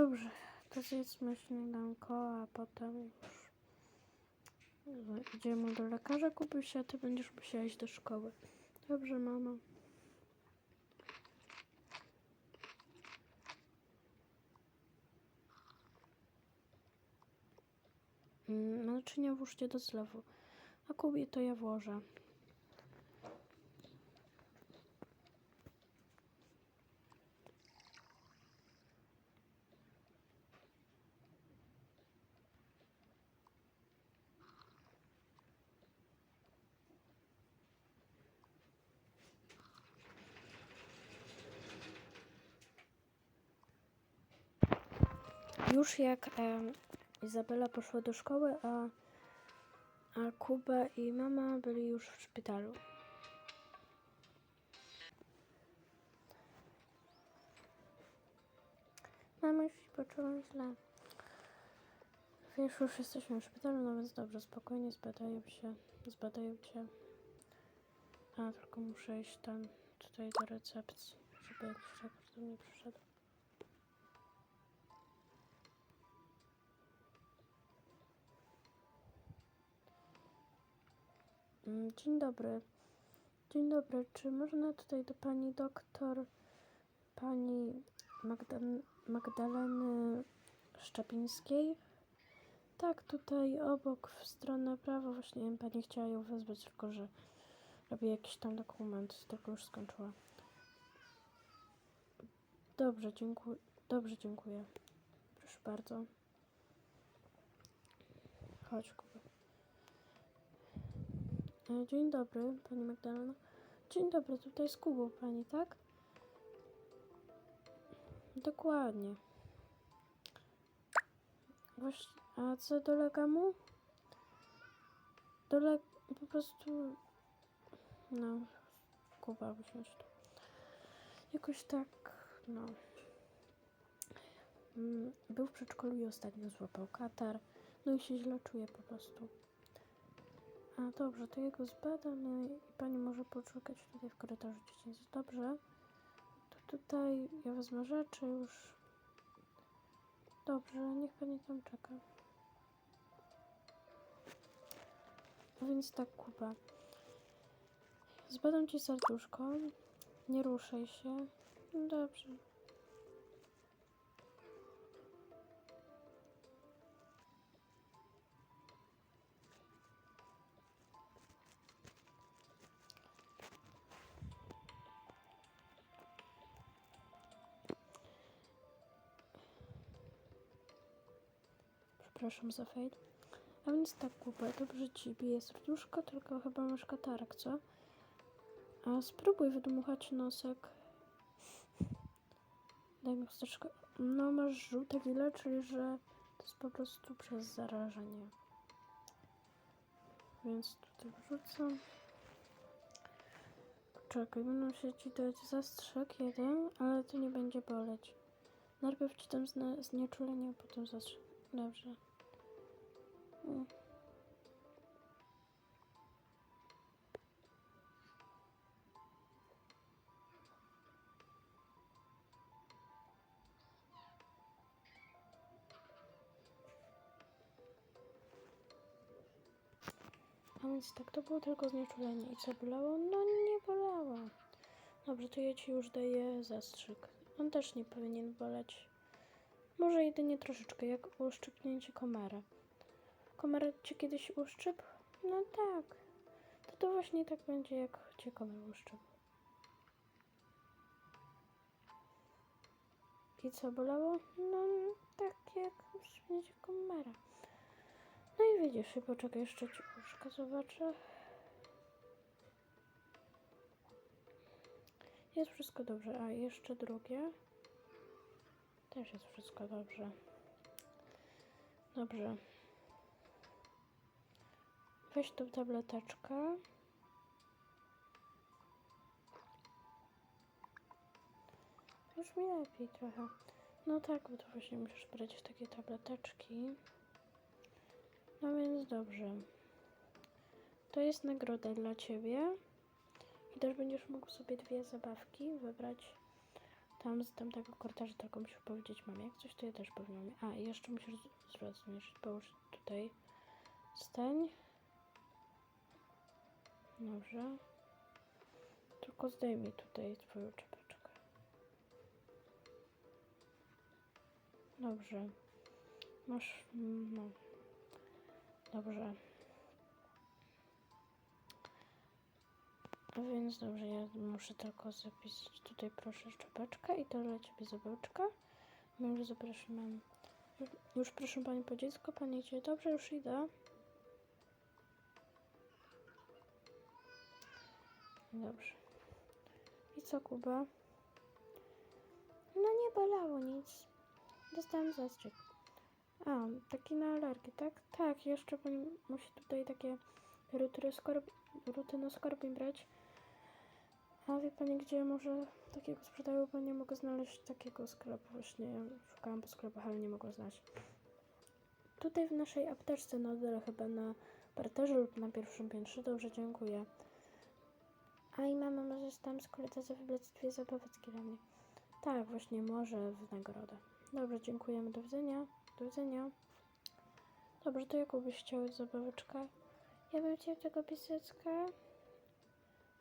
Dobrze, to zjedzmy śniadanko, a potem już idziemy do lekarza, kupisz a ty będziesz musiała iść do szkoły. Dobrze, mamo. Mm, Naczynia włóżcie do zlewu, a kubie to ja włożę. Już jak Izabela poszła do szkoły, a, a Kuba i mama byli już w szpitalu. Mama już się poczuła źle. Wiesz, już jesteśmy w szpitalu, no więc dobrze, spokojnie zbadają się, zbadają cię. A, tylko muszę iść tam, tutaj do recepcji, żeby jakiś lekarz do mnie przyszedł. Dzień dobry. Dzień dobry. Czy można tutaj do pani doktor, pani Magda- Magdaleny Szczepińskiej? Tak, tutaj obok, w stronę prawo. Właśnie pani chciała ją wezwać, tylko że robię jakiś tam dokument, tylko już skończyła. Dobrze, dziękuję. Dobrze, dziękuję. Proszę bardzo. Chodź, Dzień dobry, pani Magdalena. Dzień dobry, tutaj z Kubą pani, tak? Dokładnie. Właśnie, a co dolega mu? Dolega po prostu... No, Kuba usiąść tu. Jakoś tak, no... Mm, Był w przedszkolu i ostatnio złapał katar. No i się źle czuje po prostu. A dobrze, to jego zbadam no i pani może poczekać tutaj w korytarzu dziecięcym. Dobrze. To tutaj ja wezmę rzeczy już. Dobrze, niech pani tam czeka. No więc tak, Kuba. Zbadam ci serduszko. Nie ruszaj się. No Dobrze. Przepraszam za fail. A więc tak, Kuba, dobrze ci bije serduszko, tylko chyba masz katarak, co? A spróbuj wydmuchać nosek. Daj mi chusteczkę. No, masz żółte gile, czyli że to jest po prostu przez zarażenie. Więc tutaj wrzucam. Czekaj, będę się ci dać zastrzyk jeden, ale to nie będzie boleć. Najpierw ci tam znieczulenie, a potem zastrzyk. Dobrze. A więc tak, to było tylko znieczulenie. I co bolało? No nie bolało. Dobrze, to ja ci już daję zastrzyk. On też nie powinien boleć. Może jedynie troszeczkę, jak uszczypnięcie komara. Komar cię kiedyś uszczyp? No tak. To to właśnie tak będzie, jak cię komar uszczyp. I co bolało? No tak jak uszczypnięcie komara. No i widzisz, i poczekaj, jeszcze ci uszka zobaczę. Jest wszystko dobrze. A jeszcze drugie. Też jest wszystko dobrze. Dobrze. Weź tą tableteczkę. Już mi lepiej trochę. No tak, bo to właśnie musisz brać takie tableteczki. No więc dobrze. To jest nagroda dla ciebie. I też będziesz mógł sobie dwie zabawki wybrać tam z tamtego korytarza tylko musisz powiedzieć mamie. Jak coś, to ja też powiem. A, i jeszcze musisz z- zrozumieć, połóż tutaj. Stań. Dobrze. Tylko zdejmij tutaj twoją czapeczkę. Dobrze. Masz, no. Dobrze. A więc dobrze, ja muszę tylko zapisać tutaj proszę czapeczkę i to dla ciebie zabełczka. My już zapraszamy. Już, już proszę pani po dziecko, pani idzie. Dobrze, już idę. Dobrze. I co, Kuba? No nie bolało nic. Dostałam zastrzyk. A, taki na alergię, tak? Tak, jeszcze musi tutaj takie rutynoskorb, rutynoskorbin brać. A wie pani, gdzie może takiego sprzedają, bo nie mogę znaleźć takiego sklepu. Właśnie szukałam po sklepach, ale nie mogłam znaleźć. Tutaj w naszej apteczce na dole, chyba na parterze lub na pierwszym piętrze. Dobrze, dziękuję. A i mama może tam z korytarza wybrać dwie zabaweczki dla mnie. Tak, właśnie może w nagrodę. Dobrze, dziękujemy. Do widzenia. Do widzenia. Dobrze, to jaką byś chciał zabaweczkę? Ja bym chciał tego piseczka.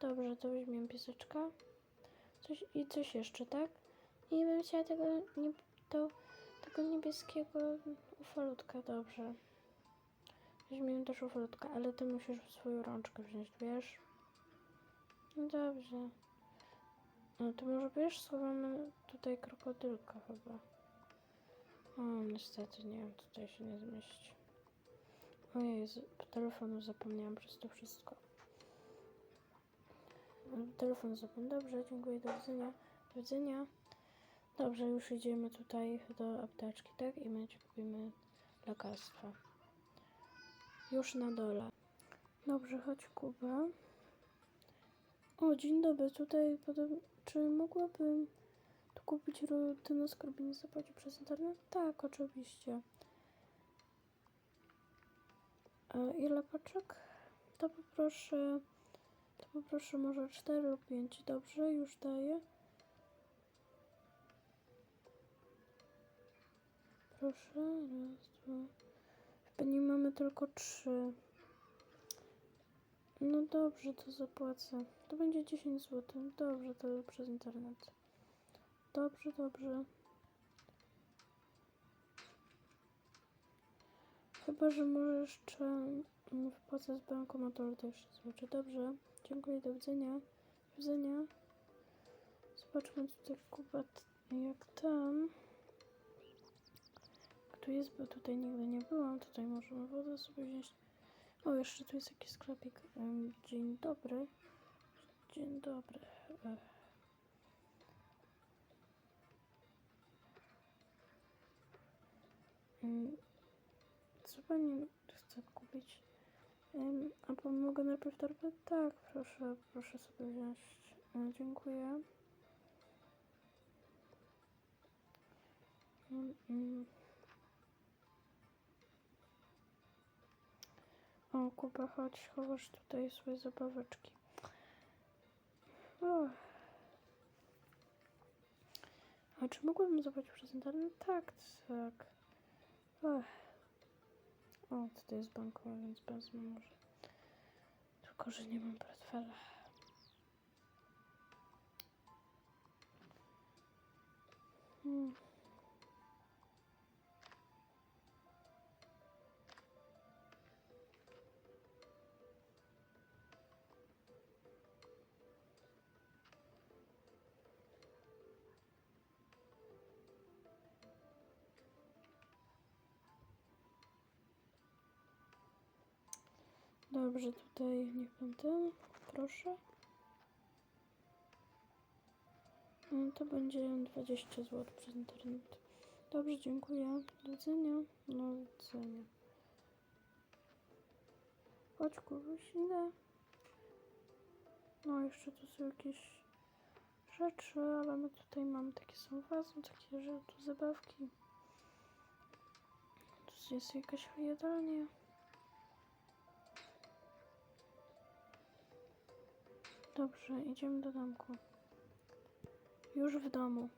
Dobrze, to weźmiemy piseczka. Coś, I coś jeszcze, tak? I bym chciała tego, nie, to, tego niebieskiego ufalutka, dobrze. Weźmiemy też ufalutka, ale ty musisz swoją rączkę wziąć, wiesz? No dobrze. No to może wiesz, schowamy tutaj krokodylka chyba. O, niestety nie wiem, tutaj się nie zmieści. Ojej, z telefonu zapomniałam przez to wszystko. Telefon zapomniałam. Dobrze, dziękuję, do widzenia. Do widzenia. Dobrze, już idziemy tutaj do apteczki, tak? I my kupimy lekarstwa. Już na dole. Dobrze, chodź Kuba. O, dzień dobry, tutaj podob- czy mogłabym tu kupić rutynoskorbiny zapłacić przez internet? Tak, oczywiście. A ile paczek? To poproszę, to poproszę może 4 lub 5. Dobrze, już daję. Proszę, raz, dwa. Chyba nie mamy tylko trzy. No dobrze, to zapłacę. To będzie 10 zł. Dobrze, to przez internet. Dobrze, dobrze. Chyba, że może jeszcze wpłacę z bankomatu, ale to jeszcze zobaczę. Dobrze, dziękuję, do widzenia. Do widzenia. Zobaczmy tutaj kubat jak tam. Tu jest, bo tutaj nigdy nie byłam. Tutaj możemy wodę sobie wziąć. O, jeszcze tu jest jakiś sklepik. Dzień dobry. Dzień dobry. Co pani chce kupić? A pan mogę najpierw torbę? Tak, proszę, proszę sobie wziąć. E, Dziękuję. Mm, O, Kuba, chodź, chowasz tutaj swoje zabaweczki. O. A czy mogłabym zobaczyć przez internet? Tak, tak. Ech. O, tutaj jest bankowa, więc wezmę może. Tylko, że nie mam portfela. Hmm. Dobrze, tutaj niech pan ten, proszę. Mm, To będzie 20 zł przez internet. Dobrze, dziękuję. Do widzenia. No, do widzenia. Chodź, Kubuś, idę. No, jeszcze tu są jakieś rzeczy, ale my tutaj mamy takie są wazy, takie, że tu zabawki. Tu jest jakaś jadalnia. Dobrze, idziemy do domku. Już w domu.